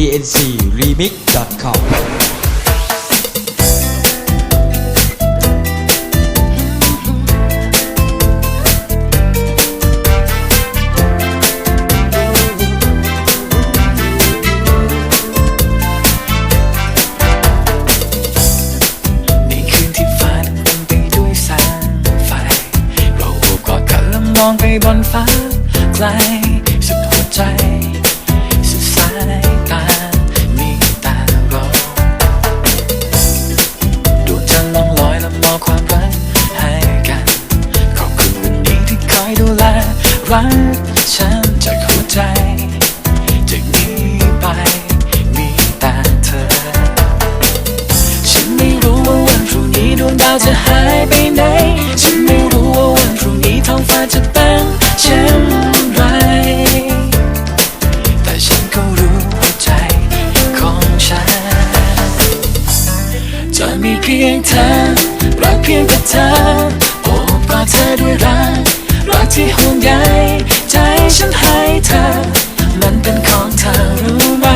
tnc remix com ในคื รักฉันจากหัวใจ จากนี้ไปมีแต่เธอ ฉันไม่รู้ว่าวันพรุ่งนี้ดวงดาวจะหายไปไหน ฉันไม่รู้ว่าวันพรุ่งนี้ท้องฟ้าจะเป็นเช่นไร แต่ฉันก็รู้ว่าใจของฉัน จะมีเพียงเธอรักเพียงแต่เธอโอบกอดเธอด้วยรัก รักที่ห่วงใยใจฉันให้เธอ มันเป็นของเธอรู้ไหม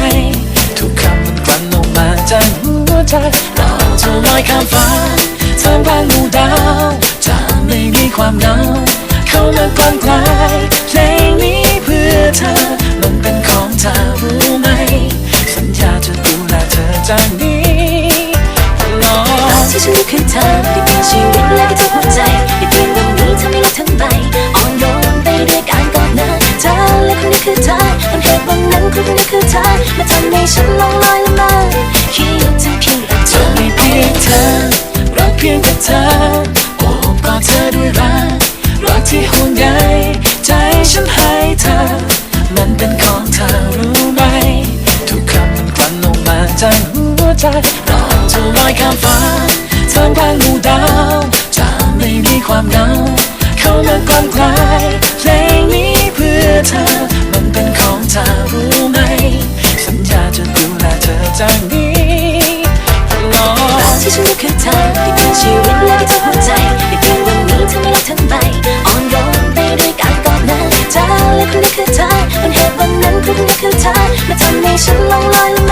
ทุกคำมันกลั่นออกมาจากหัวใจ เราจะลอยข้ามฟ้าท่ามกลางหมู่ดาว จะไม่มีความเหงา เข้ามากลางกลายเพลงนี้เพื่อเธอ ฉันลงลอยเมอคิดถึงเพียงแต่เธอไม่เพียงเธอรักเพียงแต่เธอโอบกอดเธอด้วยรักรักที่ห่วงใยใจฉันให้เธอ มันเป็นของเธอรู้ไหม ทุกคำมันกลั่นออกมาจากหัวใจรอเธอลอยข้ามฟ้าทางกลางหมู่ดาวจะไม่มีความเหงา จากนี้ตลอดที่ฉันไม่เคยทำนี่เป็นชีวิตและที่เก็หัวใจในี่คือวันนี้ทั้งรักทั้งใบอ่อนโยนไปด้วยกันก่อนนั้นเธอและคนนี้คือเธอเป็นเหตุวันนั้นคนนี้คือเธอมาทำให้ฉันลงลอย